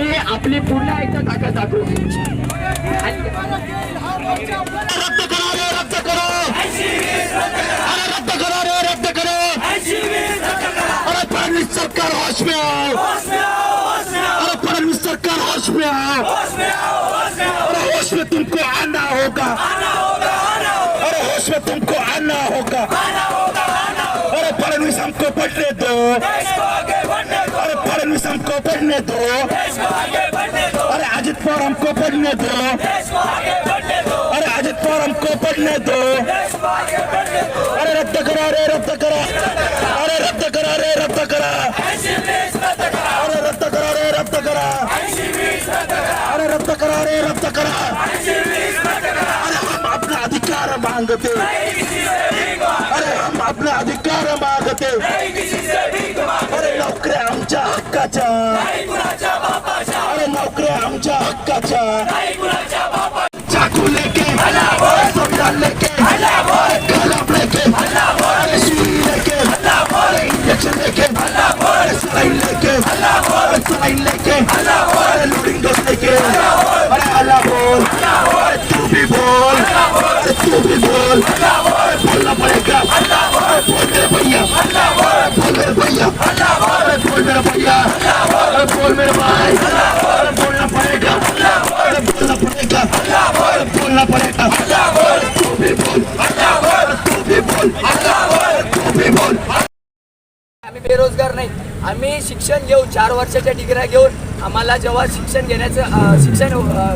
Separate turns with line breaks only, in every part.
संख्येने आपली पुन्हा एकदा ताकद दाखवू
रद्द करा रे रद्द करो. अरे रद्द करा रे रद्द करो. अरे फडणवीस सरकार होश में आओ. अरे फडणवीस सरकार होश में आओ. फडणवीस हमको पढ़ने दो। अरे अजित पवार हमको पढ़ने दो। अरे अजित पवार हमको पढ़ने दो। अरे रद्द करा रे रद्द करा। अरे रद्द करा रे रद्द करा। अरे रद्द करा रे रद्द करा। अरे रद्द करा रे रद्द करा। अरे हम अपना अधिकार मांगते। अरे हम अपना अधिकार मांगते। हक्काच्या अरे नोकऱ्या आमच्या हक्काच्या चाकू लेके संविधान लेके कलम लेके अरे सुई लेके अरे इंजेक्शन लेके अरे सलाइन लेके अरे सलाइन लेके अरे लोडिंग डोज लेके अरे अल्लाह बोल अरे तू भी बोल अरे तू भी बोल बोल मेरे भाई. बोलना पड़ेगा. बोलना पड़ेगा. बोलना पड़ेगा. तू भी बोल. तू भी बोल. तू भी बोल.
आम्ही बेरोजगार नाही. आम्ही शिक्षण घेऊन चार वर्षाच्या डिग्र्या घेऊन आम्हाला जेव्हा शिक्षण घेण्याचं शिक्षण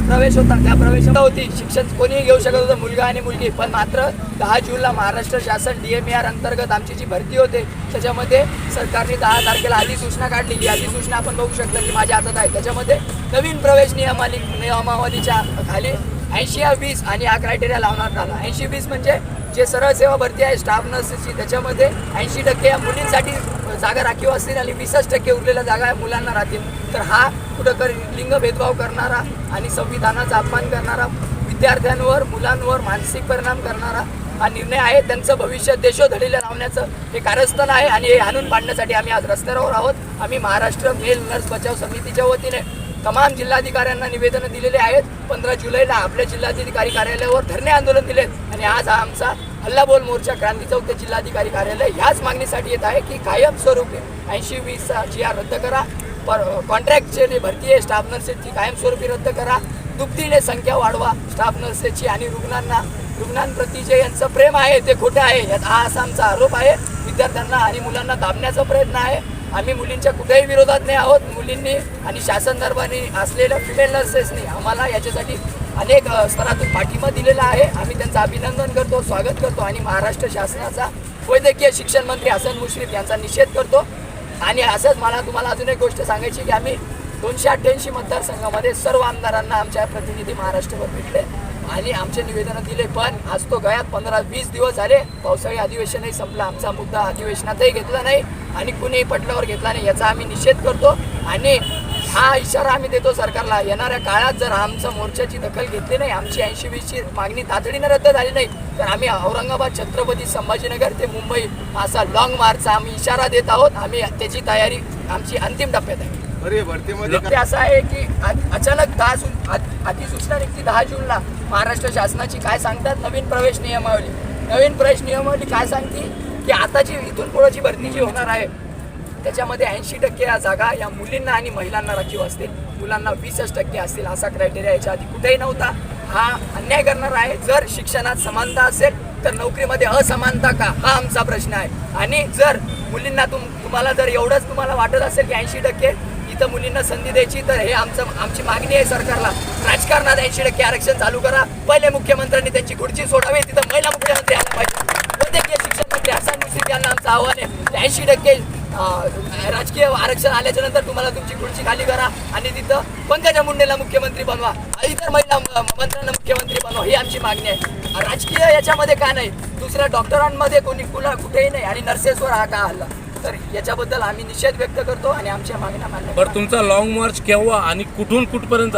प्रवेश होता त्या प्रवेश होती शिक्षण कोणीही घेऊ शकत होतं मुलगा आणि मुलगी. पण मात्र दहा जूनला महाराष्ट्र शासन डी एम आर अंतर्गत आमची जी भरती होते त्याच्यामध्ये सरकारने दहा तारखेला अधिसूचना काढली. ही अधिसूचना आपण बघू शकता की माझ्या हातात आहे. त्याच्यामध्ये नवीन प्रवेश नियमावली नियमावलीच्या खाली ऐंशी या वीस आणि हा क्रायटेरिया लावण्यात आला. ऐंशी वीस म्हणजे जे सरळ सेवा भरती आहे स्टाफ नर्सेसची त्याच्यामध्ये ऐंशी टक्के या मुलींसाठी जागा राखीव असतील आणि वीसच टक्के उरलेल्या जागा या मुलांना राहतील. तर हा कुठं लिंग भेदभाव करणारा आणि संविधानाचा अपमान करणारा विद्यार्थ्यांवर मुलांवर मानसिक परिणाम करणारा हा निर्णय आहे. त्यांचं भविष्य देशोधडीला लावण्याचं हे कारस्थान आहे आणि हे आणून पाडण्यासाठी आम्ही आज रस्त्यावर आहोत. आम्ही महाराष्ट्र मेल नर्स बचाव समितीच्या वतीने तमाम जिल्हाधिकाऱ्यांना निवेदनं दिलेले आहेत. पंधरा जुलैला आपल्या जिल्हाधिकारी कार्यालयावर धरणे आंदोलन दिलेत. आणि आज हा आमचा हल्लाबोल मोर्चा क्रांती चौक ते जिल्हाधिकारी कार्यालय ह्याच मागणीसाठी येत आहे की कायमस्वरूपी ऐंशी वीसचा जी आर रद्द करा. पर कॉन्ट्रॅक्टचे जे भरती आहे स्टाफ नर्सेसची कायमस्वरूपी रद्द करा. दुपटीने संख्या वाढवा स्टाफ नर्सेसची आणि रुग्णांना रुग्णांप्रती जे यांचं प्रेम आहे ते खोटं आहे यात हा असा आमचा आरोप आहे. विद्यार्थ्यांना आणि मुलांना दाबण्याचा प्रयत्न आहे. आम्ही मुलींच्या कुठेही विरोधात नाही आहोत. मुलींनी आणि शासन दरबारी असलेल्या फिमेल नर्सेसनी आम्हाला याच्यासाठी अनेक स्तरातून पाठिंबा दिलेला आहे. आम्ही त्यांचं अभिनंदन करतो स्वागत करतो आणि महाराष्ट्र शासनाचा वैद्यकीय शिक्षण मंत्री हसन मुश्रीफ यांचा निषेध करतो. आणि असंच मला तुम्हाला अजून एक गोष्ट सांगायची की आम्ही दोनशे अठ्ठ्याऐंशी मतदारसंघामध्ये सर्व आमदारांना आमच्या प्रतिनिधी महाराष्ट्रभर भेटले. आणि आमचे निवेदनं दिले पण आज तो गयात पंधरा वीस दिवस झाले. पावसाळी अधिवेशनही संपला. आमचा मुद्दा अधिवेशनातही घेतला नाही आणि कुणीही पटलावर घेतला नाही याचा आम्ही निषेध करतो. आणि हा इशारा आम्ही देतो सरकारला. येणाऱ्या काळात जर आमच्या मोर्चाची दखल घेतली नाही आमची ऐंशी वीसची मागणी तातडीने रद्द झाली नाही तर आम्ही औरंगाबाद छत्रपती संभाजीनगर ते मुंबई असा लॉंग मार्चचा आम्ही इशारा देत आहोत. आम्ही त्याची तयारी आमची अंतिम टप्प्यात आहे. ते असं आहे की अचानक दहा अधिसूचना निघते दहा जूनला. महाराष्ट्र शासनाची काय सांगतात? नवीन प्रवेश नियमावली. नवीन प्रवेश नियमावली काय सांगते? की आताची इथून पुढची भरती जी होणार आहे त्याच्यामध्ये ऐंशी टक्के या जागा या मुलींना आणि महिलांना राखीव असतील. मुलांना वीसच टक्के असतील असा क्रायटेरिया याच्या आधी कुठेही नव्हता. हा अन्याय करणार आहे. जर शिक्षणात समानता असेल तर नोकरीमध्ये असमानता का? हा आमचा प्रश्न आहे. आणि जर मुलींना तुम तुम्हाला जर एवढंच तुम्हाला वाटत असेल की ऐंशी टक्के इथं मुलींना संधी द्यायची तर हे आमचं आमची मागणी आहे सरकारला. राजकारणात ऐंशी टक्के आरक्षण चालू करा. पहिले मुख्यमंत्र्यांनी त्यांची खुर्ची सोडावी. तिथं महिला मुख्यमंत्री आला पाहिजे. वैद्यकीय शिक्षण मंत्री हसन मुश्रीफ यांना आमचं आव्हान आहे. ऐंशी टक्के राजकीय आरक्षण आल्याच्यानंतर तुम्हाला तुमची खुर्ची खाली करा आणि तिथं पंकजा मुंडेला मुख्यमंत्री बनवा. इतर महिला मंत्र्यांना मुख्यमंत्री बनवा. ही आमची मागणी आहे. राजकीय याच्यामध्ये का नाही? दुसऱ्या डॉक्टरांमध्ये कोणी कुला कुठेही नाही आणि नर्सेसवर हा का हल्ला? तर याच्याबद्दल आम्ही निषेध व्यक्त करतो आणि आमच्या मागण्या मान्य
बरं तुमचा लॉंग मार्च केव्हा आणि कुठून कुठपर्यंत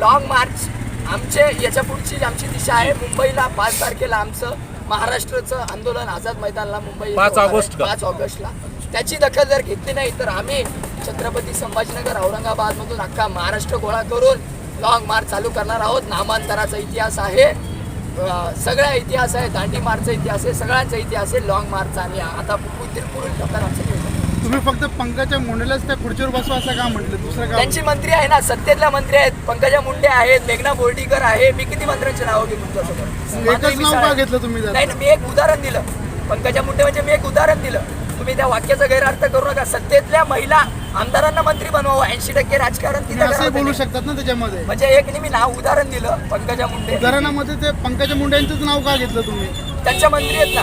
लॉंग मार्च आमचे याच्या पुढची आमची दिशा आहे. मुंबईला पाच तारखेला आमचं महाराष्ट्राचं आंदोलन आझाद मैदानला मुंबई
पाच ऑगस्ट?
पाच ऑगस्टला. त्याची दखल जर घेतली नाही तर आम्ही छत्रपती संभाजीनगर औरंगाबाद मधून अख्खा महाराष्ट्र गोळा करून लॉंग मार्च चालू करणार आहोत. नामांतराचा इतिहास आहे. सगळा इतिहास आहे. दांडी मार्चचा इतिहास आहे. सगळ्यांचा इतिहास आहे. लॉंग मार्चचा आणि आता पुढील पुढील आमचं.
तुम्ही फक्त पंकजा मुंडेलाच त्या खुर्चीवर बसवा असं का म्हटलं? दुसरं का
त्यांची मंत्री आहे ना सत्तेतल्या मंत्री आहेत. पंकजा मुंडे आहेत मेघना बोर्डीकर आहे. मी किती मंत्र्यांची नावं घेऊ तुमच्यासोबत माधुरी
एकच नाव का. घेतलं तुम्ही
नाही ना मी एक उदाहरण दिलं. पंकजा मुंडे म्हणजे मी एक उदाहरण दिलं. तुम्ही त्या वाक्याचा गैरअर्थ करू नका. सत्तेतल्या महिला आमदारांना मंत्री बनवावं. ऐंशी टक्के राजकारण
तुम्ही
तिथं
असंही
करावं
बोलू
त्यांनी.
शकतात ना त्याच्यामध्ये?
म्हणजे एक मी नाव उदाहरण दिलं पंकजा मुंडे.
उदाहरणामध्ये ते पंकजा मुंडे यांचंच नाव का घेतलं तुम्ही?
त्यांच्या मंत्री आहेत ना.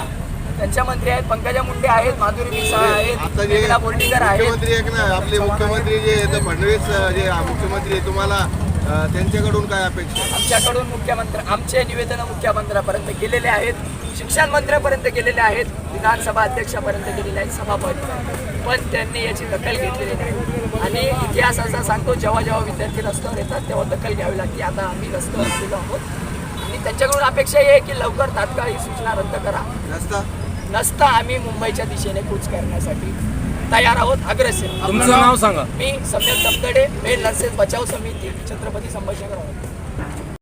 त्यांच्या मंत्री आहेत पंकजा मुंडे आहेत माधुरी मिसाळ आहेत मेघना बोर्डीकर आहेत.
मुख्यमंत्री आपले मुख्यमंत्री जे आहेत फडणवीस जे मुख्यमंत्री आहे तुम्हाला अं, त्यांच्याकडून काय अपेक्षा आहे?
आमच्याकडून मुख्यमंत्री आमचे निवेदन मुख्यमंत्र्यापर्यंत गेलेले आहेत शिक्षण मंत्र्यापर्यंत गेलेले आहेत विधानसभा अध्यक्षापर्यंत गेलेले आहेत सभापती पण त्यांनी याची दखल घेतलेली नाही. आणि इतिहास असा सांगतो जेव्हा जेव्हा विद्यार्थी रस्त्यावर येतात तेव्हा दखल घ्यावी लागते. आता आम्ही रस्त्यावर आलेलो आहोत. आणि त्यांच्याकडून अपेक्षा ही आहे की लवकर तात्काळ ही सूचना रद्द करा.
रस्ता?
नसता आम्ही मुंबईच्या दिशेने कूच करण्यासाठी तयार आहोत अग्रेसर.
तुमचं नाव सांगा.
मी सम्यक दमदडे मेल नर्सेस बचाव समिती छत्रपती संभाजीनगर.